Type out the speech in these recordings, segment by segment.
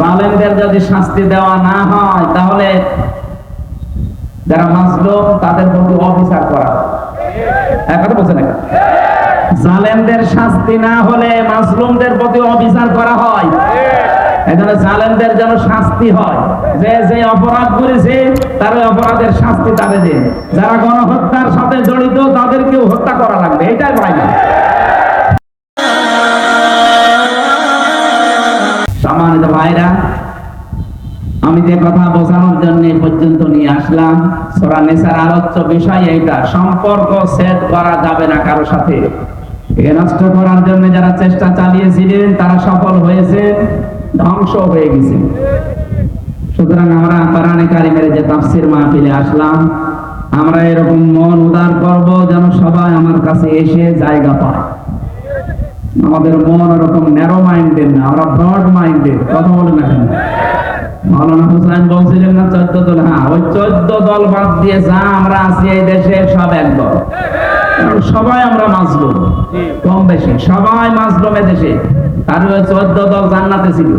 জালেমদের যদি শাস্তি দেওয়া না হয়, তাহলে যারা মাজলুম, তাদের প্রতি অবিচার করা। বলছেন জালেমদের শাস্তি না হলে প্রতি অবিচার করা হয়। এজন্য জালেমদের যেন শাস্তি হয়। যে যে অপরাধ করেছে তার অপরাধের শাস্তি তাদের দিন যারা গণহত্যার সাথে জড়িত, তাদেরকেও হত্যা করা লাগবে। এটাই ভাই সম্মানিত ভাইরা, আমি যে কথা বোঝানোর জন্য পর্যন্ত নিয়ে আসলাম। সোরা নেশার আলোচ্য বিষয় এইটা, সম্পর্ক সেট করা যাবে না কারও সাথে। নষ্ট করার জন্য যারা চেষ্টা চালিয়েছিলেন, তারা সফল হয়েছে, ধ্বংস হয়ে গেছে। সুতরাং আমরা কোরআনে কারিমের যে তাফসির মাহফিলে আসলাম, আমরা এরকম মন উদার করব যেন সবাই আমার কাছে এসে জায়গা পায়। আমাদের মন ওরকম ন্যারো মাইন্ডেড না, আমরা ব্রড মাইন্ডেড কথা বলেন না কেন? হুসাইন বলছিলেন না, চোদ্দ দল? হ্যাঁ ওই চোদ্দ দল বাদ দিয়ে যা আমরা আছি এই দেশে, সব এক দল। সবাই আমরা কম বেশি, সবাই দেশে। তার ওই চোদ্দ দল জান্নাতে ছিল।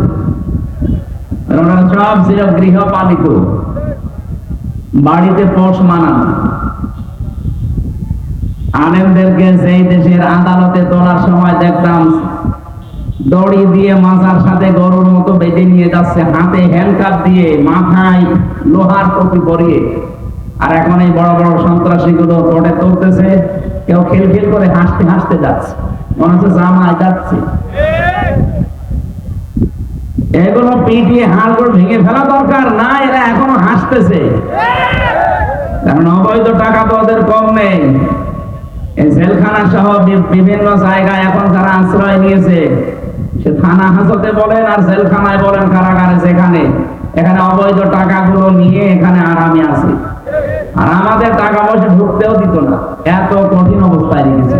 আর সব ছিল গৃহপালিত। বাড়িতে পোষ মানানো। আলেমদেরকে সেই দেশের আদালতে তোলার সময় দেখতাম দড়ি দিয়ে মাথার সাথে গরুর মতো বেঁধে নিয়ে যাচ্ছে, হাতে হ্যান্ডকাপ দিয়ে মাথায় লোহার টুপি পরিয়ে। আর এখন এই বড় বড় সন্ত্রাসী গুলো কোর্টে তুলতেছে, কেউ খিলখিল করে হাসতে হাসতে যাচ্ছে, মনে হচ্ছে জামায় যাচ্ছে। এগুলো পিটিয়ে হাড় করে ভেঙে ফেলা দরকার না, এরা এখনও হাসতেছে। কারণ অবৈধ টাকা তো ওদের কম নেই। জেলখানা সহ বিভিন্ন জায়গায় এখন যারা আশ্রয় নিয়েছে, সে থানা হাজতে বলেন আর জেলখানায় বলেন কারাগারে যেখানে, এখানে অবৈধ টাকাগুলো নিয়ে এখানে আরামে আছে। আর আমাদের টাকা পয়সা ঢুকতেও দিত না, এত কঠিন অবস্থায় রেখেছে।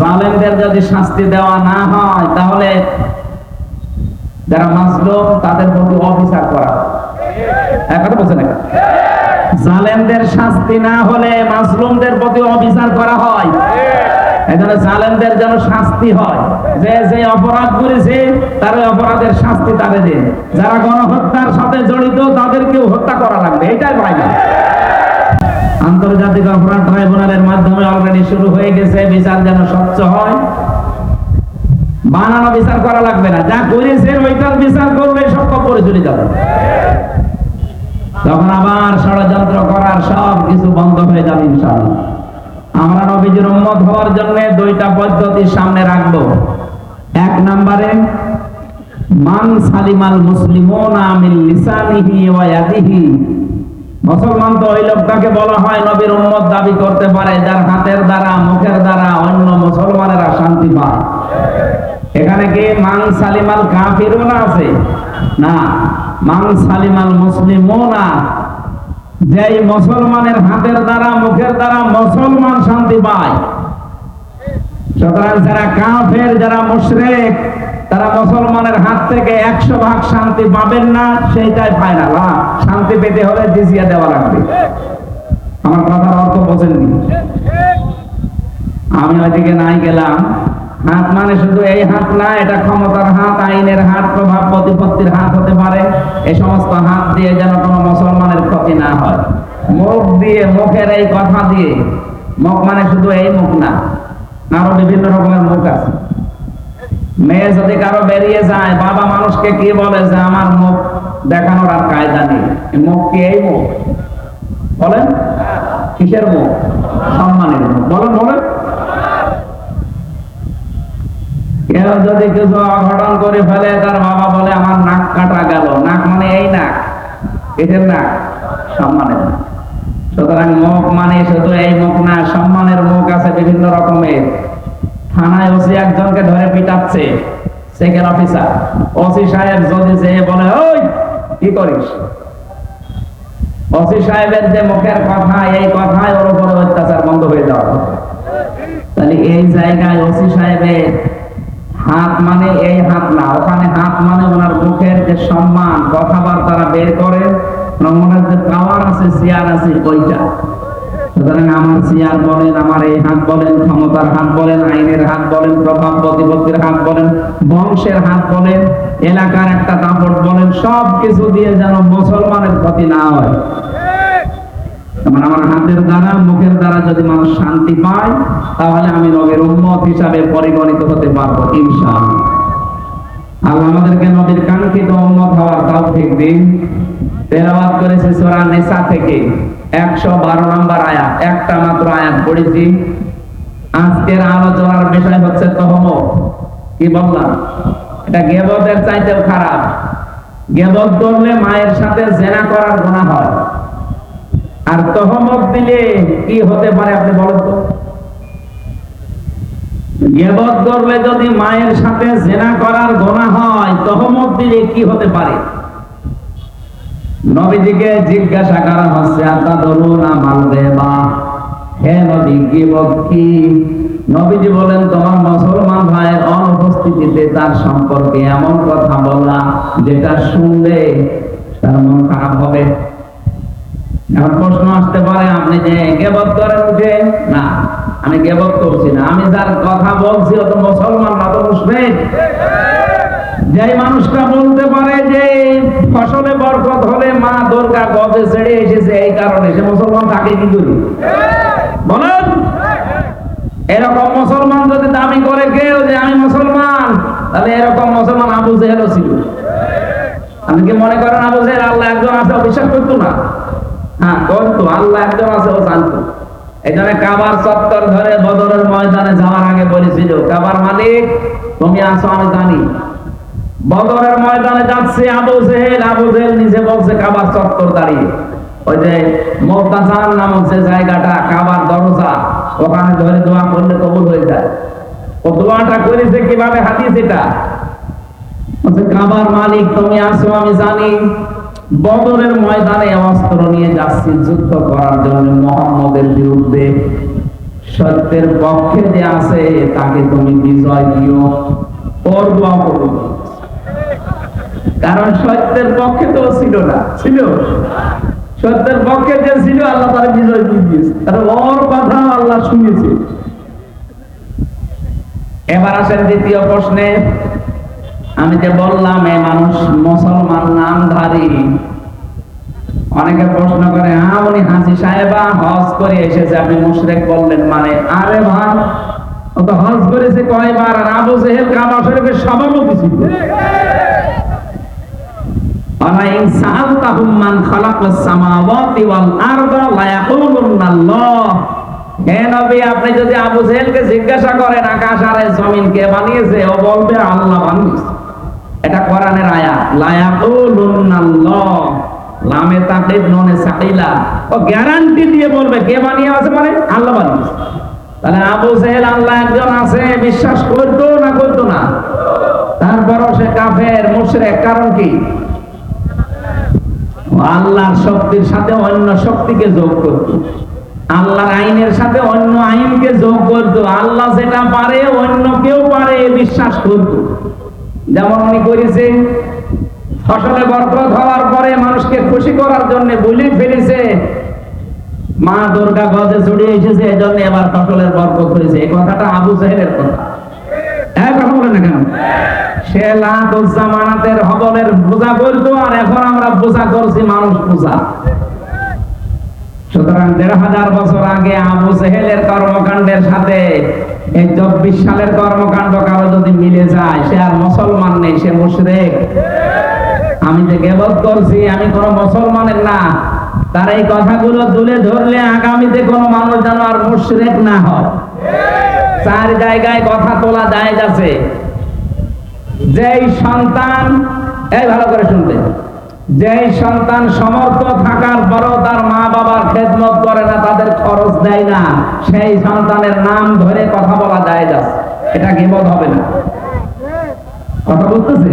জালেমদের যদি শাস্তি দেওয়া না হয়, তাহলে যারা মাজলুম, তাদের প্রতি অবিচার করা। কথা বলছেন না জালেমদের শাস্তি না হলে মাজলুমদের প্রতি অবিচার করা হয়। এজন্য জালেমদের যেন শাস্তি হয়। যে যে অপরাধ করেছে, তার অপরাধের শাস্তি দিন। যারা গণহত্যার সাথে জড়িত, তাদেরকেও হত্যা করা লাগবে। এটাই আন্তর্জাতিক অপরাধ ট্রাইব্যুনালের মাধ্যমে অলরেডি শুরু হয়ে গেছে। বিচার যেন স্বচ্ছ হয়। বানানো বিচার করা লাগবে না। যা করেছেন ওইটার বিচার করলে সব চলে যাবে। তখন আবার ষড়যন্ত্র করার সব কিছু বন্ধ হয়ে যাবে আমরা নবীজির উম্মত হওয়ার জন্য দুইটা পদ্ধতি সামনে রাখব। এক নম্বরে, মান সালিমাল মুসলিমুনা মিন লিসানিহি ওয়া মুসলমান তো ওই লোকটাকে বলা হয় নবীর উম্মত দাবি করতে পারে, যার হাতের দ্বারা, মুখের দ্বারা অন্য মুসলমানেরা শান্তি পায়। এখানে কি মান সালিমাল কাফিরুনা আছে? না। মান সালিমাল যেই মুসলমানের হাতের দ্বারা, মুখের দ্বারা মুসলমান শান্তি পায়। সুতরাং যারা কাফের, যারা মুশরিক, তারা মুসলমানের হাত থেকে একশো ভাগ শান্তি পাবেন না, সেইটাই শান্তি পেতে হলে জিজিয়া দেওয়া লাগবে। আমার কথার অর্থ বোঝেননি। আমি ওইদিকে নাই গেলাম। হাত মানে শুধু এই হাত না, এটা ক্ষমতার হাত, আইনের হাত, প্রভাব প্রতিপত্তির হাত হতে পারে। এই সমস্ত হাত দিয়ে যেন কোনো মুসলমানের ক্ষতি না হয়। মুখ দিয়ে, মুখের এই কথা দিয়ে, মুখ মানে শুধু এই মুখ না, আরও বিভিন্ন রকমের মুখ আছে। মেয়ে যদি কারও বেরিয়ে যায়, বাবা মানুষকে কি বলে যে, আমার মুখ দেখানোর আর কায়দা নেই মুখ কি এই মুখ? বলেন, কিসের মুখ? সম্মানের মুখ। বলেন বলেন। কেউ যদি কিছু অঘটন করে ফেলে, তার বাবা বলে, আমার কাটা গেল। নাক মানে এই নাক কিসের নাক সম্মানের। সুতরাং মুখ মানে শুধু এই মুখ না, সম্মানের মুখ আছে বিভিন্ন রকমের। থানায় ওসি একজনকে ধরে পিটাচ্ছে সেকেন্ড অফিসার ওসি সাহেব যদি যে বলে, ওই, কি করিস? ওসি সাহেবের যে মুখের কথা, এই কথায় ওর উপরে অত্যাচার বন্ধ হয়ে যাওয়া। তাহলে এই জায়গায় ওসি সাহেবের হাত মানে এই হাত না, ওখানে হাত মানে ওনার মুখের যে সম্মান কথাবার্তারা বের করে। ওনার যে পাওয়ার আছে আছে, ওইটা। সুতরাং আমার বলেন, আমার এই হাত বলেন, ক্ষমতার হাত বলেন, আইনের হাত বলেন, প্রভাব প্রতিপত্তির হাত বলেন, বংশের হাত বলেন, এলাকার একটা দাপট বলেন সব কিছু দিয়ে যেন মুসলমানের ক্ষতি না হয়। যেমন আমার হাতের দ্বারা, মুখের দ্বারা যদি মানুষ শান্তি পায়, তাহলে আমি নবীর উম্মত হিসাবে পরিগণিত হতে পারব আমাদেরকে নবীর কাঙ্ক্ষিত উম্মত হওয়ার দিন। করেছে থেকে। 112 নম্বর আয়াত, একটা মাত্র আয়াত পড়েছি। আজকের আলোচনার বিষয় হচ্ছে তহমত। কি বললাম? এটা গেবতের চাইতেও খারাপ। গেবত করলে মায়ের সাথে জেনা করার হয়। আর তহমত দিলে কি হতে পারে আপনি বলেন তো? গেবত করলে যদি মায়ের সাথে জেনা করার গোনা হয়, তহমত দিলে কি হতে পারে? নবীজিকে জিজ্ঞাসা করা হচ্ছে আতা ধরুন আমার দেবা হে নবী, গিবত কি? নবীজি বলেন, তোমার মুসলমান ভাইয়ের অনুপস্থিতিতে তার সম্পর্কে এমন কথা বলা, যেটা শুনলে তার মন খারাপ হবে। প্রশ্ন আসতে পারে, আপনি যে গেবত করেন উঠে না, আমি গেবত করছি না। আমি যার কথা বলছি, ও তো মুসলমান না তো যে মানুষটা বলতে পারে যে, ফসলে বরকত হলে মা ছেড়ে এসেছে, এই কারণে সে মুসলমান বলেন। এরকম মুসলমান যদি দাবি করে কেউ যে, আমি মুসলমান তাহলে এরকম মুসলমান আবু জেহেলও ছিল। আপনি কি মনে করেন আবু জেহেল আল্লাহ একজন আছে? অবিশ্বাস করতো না। হ্যাঁ করতো যে জায়গাটা, কাবার দরজা, ওখানে ধরে দোয়া করলে কবুল হয়ে যায়। ও দোয়াটা করেছে কীভাবে? হাদিস এটা। কাবার মালিক, তুমি আসো আমি জানি। বদরের ময়দানে অস্ত্র যাচ্ছি যুদ্ধ করার জন্য মোহাম্মদের বিরুদ্ধে সত্যের পক্ষে যে আছে, তাকে তুমি বিজয় দিও। ওর কারণ সত্যের পক্ষে তো ছিল না। ছিল? সত্যের পক্ষে যে ছিল, আল্লাহ তার বিজয় দিয়ে দিয়েছে। কারণ ওর কথা আল্লাহ শুনেছে। এবার আসেন দ্বিতীয় প্রশ্নে। আমি যে বললাম এই মানুষ মুসলমান নামধারী। অনেকে প্রশ্ন করে হ্যাঁ উনি হাসি সাহেবা, হজ করে এসেছে। আপনি মুশরেক বললেন মানে আরে ভাই, ও তো হজ করেছে কয়বার, আর আবু জেহেল কাবা শরীফের সভাপতি ছিল আল্লাহ। জিজ্ঞাসা করেন, আকাশ আর জমিন কে বানিয়েছে? আল্লাহ এটা লামে তাকিব ননে সাকিলা। ও গ্যারান্টি দিয়ে বলবে, কে বানিয়ে আছে মানে? আল্লাহ বানিয়েছে তাহলে আবু জেহেল, আল্লাহ একজন আছে, বিশ্বাস করতো না করতো না? তারপরও সে কাফের কারণ কি? আল্লাহর শক্তির সাথে অন্য শক্তিকে যোগ করত। আল্লাহর আইনের সাথে অন্য আইনকে যোগ করত। আল্লাহ যেটা পারে, অন্য কেউ পারে বিশ্বাস করত। যেমন উনি করেছে ফসলে বরকত হওয়ার পরে মানুষকে খুশি করার জন্য বলি ফেলেছে। মা দুর্গা গজে চড়িয়ে এসেছে এই জন্য এবার ফসলের বরকত হয়েছে। এই কথাটা আবু জাহেলের কথা। সুতরাং দেড় হাজার বছর আগে সাথে এই চব্বিশ সালের কর্মকাণ্ড কারও যদি মিলে যায়, সে আর মুসলমান নেই, সে মুশরেক। আমি যে গেবত করছি, আমি কোন মুসলমানের না। তার এই কথাগুলো তুলে ধরলে আগামীতে কোন মানুষ যেন আর মুশরেক না হয়। চার জায়গায় কথা তোলা যায় যাচ্ছে যেই সন্তান, এই ভালো করে শুনতে। যেই সন্তান সমর্থ থাকার পরও তার মা বাবার খেদমত করে না, তাদের খরচ দেয় না। সেই সন্তানের নাম ধরে কথা বলা যায় যাচ্ছে এটা গিবত হবে না। কথা বলতেছে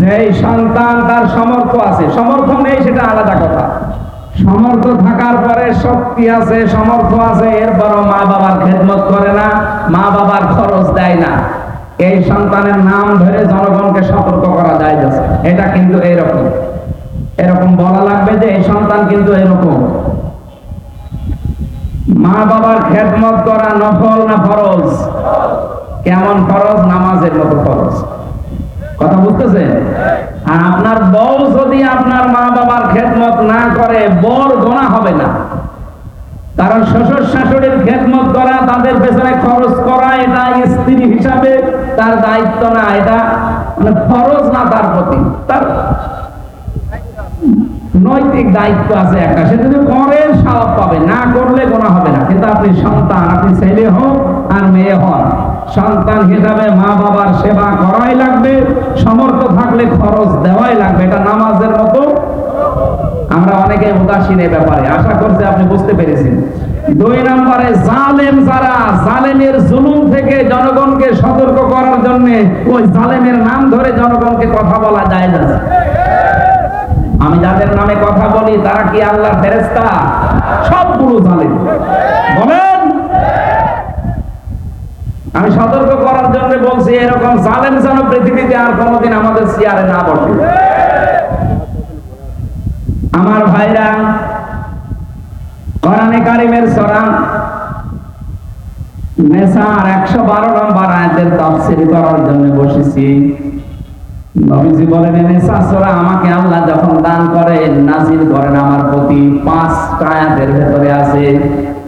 যেই সন্তান তার সমর্থ আছে, সমর্থ নেই সেটা আলাদা কথা। সমর্থ থাকার পরে শক্তি আছে, সমর্থ আছে, এরপরও মা বাবার খেদমত করে না, মা বাবার খরচ দেয় না। এই সন্তানের নাম ধরে জনগণকে সতর্ক করা যায় এটা কিন্তু এইরকম। এরকম বলা লাগবে যে এই সন্তান কিন্তু এরকম। মা বাবার খেদমত করা নফল না ফরজ? কেমন ফরজ? নামাজের মতো ফরজ। কথা বুঝতেছেন? আর আপনার বউ যদি আপনার মা বাবার খেদমত না করে বড় গোনা হবে না। কারণ শ্বশুর শাশুড়ির খেদমত করা, তাদের পেছনে খরচ করা, এটা স্ত্রী হিসাবে তার দায়িত্ব না, এটা মানে ফরজ না তার প্রতি। তার নৈতিক দায়িত্ব আছে একটা। সে যদি করে স্বভাব পাবে। না করলে গোনা হবে না। কিন্তু আপনি সন্তান, আপনি ছেলে হোক হন। সন্তান হিসাবে মা বাবার সেবা করাই লাগবে, সমর্থ থাকলে খরচ দেওয়াই লাগবে। এটা নামাজের মতো। আমরা অনেকে উদাসীন এ ব্যাপারে। আশা করছি আপনি বুঝতে পেরেছেন। দুই নম্বরে, জালেম যারা, জালেমের জুলুম থেকে জনগণকে সতর্ক করার জন্য ওই জালেমের নাম ধরে জনগণকে কথা বলা যায় না। আমি যাদের নামে কথা বলি, তারা কি আল্লাহ ফেরেস্তা সবগুলো জালেম। বলেন আমি সতর্ক করার জন্য বলছি এরকম জালেম যেন পৃথিবীতে আর কোনোদিন আমাদের চেয়ারে না বসে। আমার ভাইরা, কোরআনে কারিমের সরা নেসার একশো বারো নম্বর আয়াতের করার জন্য বসেছি। নবীজি বলেন সরা আমাকে আল্লাহ যখন দান করেন নাজিল করেন, আমার প্রতি পাঁচটা আয়াতের ভেতরে আছে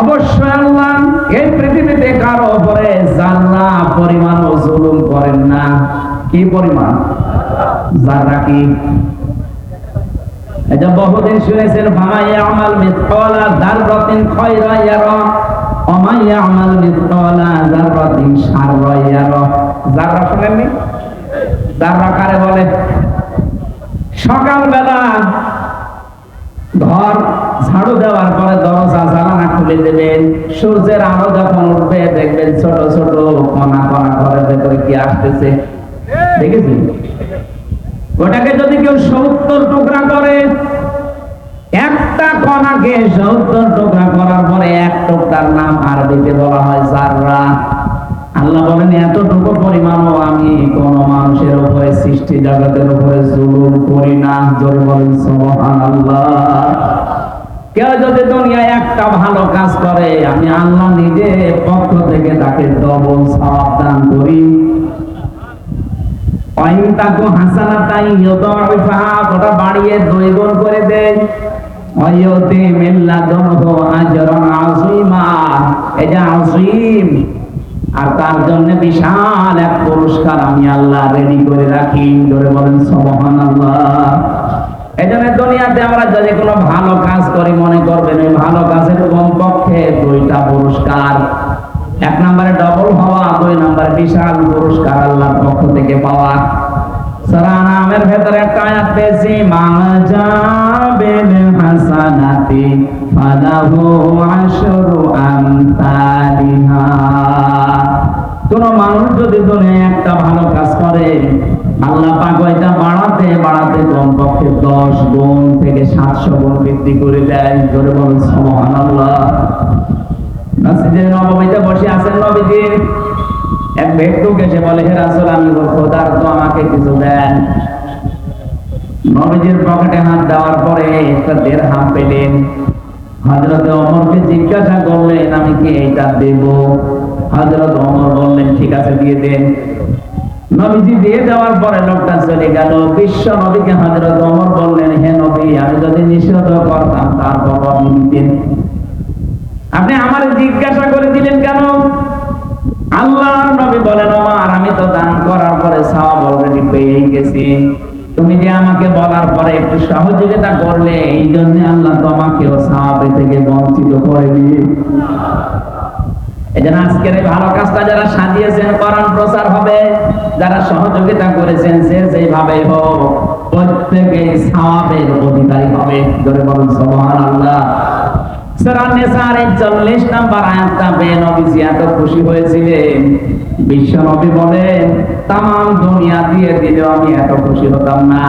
অবশ্যই আল্লাহ এই পৃথিবীতে কারও উপরে জাল্লা পরিমাণ জুলুম করেন না। কি পরিমাণ? জাররা কি? এটা বহুদিন শুনেছেন ভামাই আমাল মিথকলা যাররাতিন খায়রা ইয়ারা ওমাই আমাল মিথকলা যাররাতিন শাররা ইয়ারা জাররা শুনেননি? জাররা কারে বলে? সকালবেলা ঘর ঝাড়ু দেওয়ার পরে দরজা জানালা খুলে দেবেন। সূর্যের আলো যখন উঠবে, দেখবেন ছোট ছোট কণা কণা ঘরের ভেতরে কি আসতেছে। দেখেছি ওটাকে যদি কেউ সত্তর টুকরা করে, একটা কণাকে সত্তর টুকরা করার পরে এক টুকরার নাম আরবিতে বলা হয় জাররা। আল্লাহ বলেন, এতটুকু পরিমাণও আমি কোন মানুষের উপরে, সৃষ্টি জগতের উপরে জুলুম করি না। জোরে বলেন, সুবহানাল্লাহ। কেউ যদি দুনিয়ায় একটা ভালো কাজ করে, আমি আল্লাহ নিজে পক্ষ থেকে তাকে ডবল সওয়াব দান করি। ওয়াইন তাকু হাসানাতাই ইউদাইফা ওটা বাড়িয়ে দুই করে দেয়। ওয়াইউতি মিল্লাদুনহু আজরান আযীমা। এটা আযীম আর তার জন্য বিশাল এক পুরস্কার আমি আল্লাহ রেডি করে রাখি। ধরে বলেন, সুবহানাল্লাহ। এই জন্য দুনিয়াতে আমরা যদি কোনো ভালো কাজ করি, মনে করবেন ওই ভালো কাজের কমপক্ষে দুইটা পুরস্কার। এক নম্বরে ডবল হওয়া, দুই নম্বরে বিশাল পুরস্কার আল্লাহর পক্ষ থেকে পাওয়া। সূরা নামের ভেতরে একটা আয়াত পেয়েছি মাজাবিল হাসানাতি ফালাহু আশরু কমপক্ষে দশ গুণ থেকে সাতশো গুণ বৃদ্ধি করে দেয় বলুন সুবহানাল্লাহ। মসজিদের নবমীতে বসে আছেন নবীজি। এক এসে বলে, হে আমি খোদার তো আমাকে কিছু দেন। নবীজির পকেটে হাত দেওয়ার পরে একটা দেড়হাম পেলেন। হযরত ওমরকে জিজ্ঞাসা করলেন, আমি কি এইটা দেব? হযরত ওমর বললেন, ঠিক আছে, দিয়ে দেন। নবীজি দিয়ে দেওয়ার পরে লোকটা চলে গেল। বিশ্ব নবীকে হযরত ওমর বললেন, হে নবী, আমি যদি নিষেধ করতাম তারপর আপনি দিতেন আপনি আমার জিজ্ঞাসা করে দিলেন কেন? আল্লাহর নবী বলেন আমার আমি তো দান করার পরে সওয়াব অলরেডি পেয়ে গেছি। তুমি যে আমাকে বলার পরে একটু সহযোগিতা করলে, এই জন্য আল্লাহ তোমাকেও সওয়াবে থেকে বঞ্চিত করেনি এই জন্য আজকের ভালো কাজটা যারা সাজিয়েছেন প্রচার হবে, যারা সহযোগিতা করেছেন যেভাবে হোক সওয়াবের অধিকারী হবে। ধরে বলুন, সুবহানাল্লাহ। সূরা নিসার 40 নম্বর আয়াতটা বেনবী এত খুশি হয়েছিলেন। বিশ্ব নবী বলেন তাম দুনিয়া দিয়ে দিলেও আমি এত খুশি হতাম না।